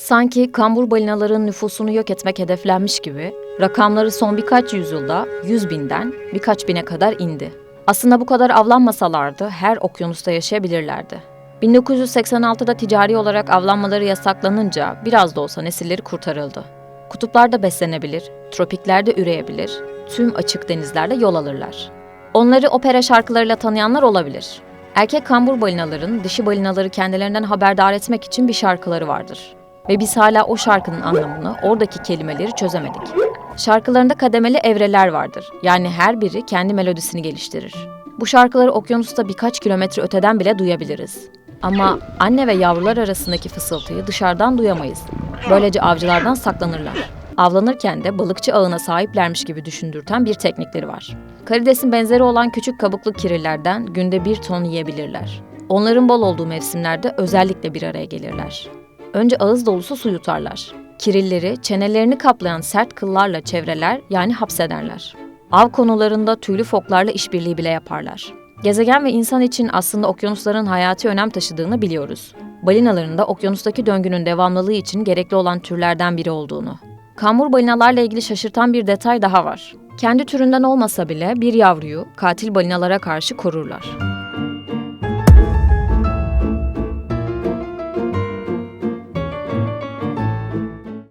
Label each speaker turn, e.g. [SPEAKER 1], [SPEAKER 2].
[SPEAKER 1] Sanki kambur balinaların nüfusunu yok etmek hedeflenmiş gibi rakamları son birkaç yüzyılda 100 binden birkaç bine kadar indi. Aslında bu kadar avlanmasalardı her okyanusta yaşayabilirlerdi. 1986'da ticari olarak avlanmaları yasaklanınca biraz da olsa nesilleri kurtarıldı. Kutuplarda beslenebilir, tropiklerde üreyebilir, tüm açık denizlerde yol alırlar. Onları opera şarkılarıyla tanıyanlar olabilir. Erkek kambur balinaların dişi balinaları kendilerinden haberdar etmek için bir şarkıları vardır. Ve biz hala o şarkının anlamını, oradaki kelimeleri çözemedik. Şarkılarında kademeli evreler vardır. Yani her biri kendi melodisini geliştirir. Bu şarkıları okyanusta birkaç kilometre öteden bile duyabiliriz. Ama anne ve yavrular arasındaki fısıltıyı dışarıdan duyamayız. Böylece avcılardan saklanırlar. Avlanırken de balıkçı ağına sahiplermiş gibi düşündürten bir teknikleri var. Karidesin benzeri olan küçük kabuklu kirillerden günde bir ton yiyebilirler. Onların bol olduğu mevsimlerde özellikle bir araya gelirler. Önce ağız dolusu su yutarlar. Kirilleri çenelerini kaplayan sert kıllarla çevreler yani hapsederler. Av konularında tüylü foklarla işbirliği bile yaparlar. Gezegen ve insan için aslında okyanusların hayati önem taşıdığını biliyoruz. Balinaların da okyanustaki döngünün devamlılığı için gerekli olan türlerden biri olduğunu. Kambur balinalarla ilgili şaşırtan bir detay daha var. Kendi türünden olmasa bile bir yavruyu katil balinalara karşı korurlar.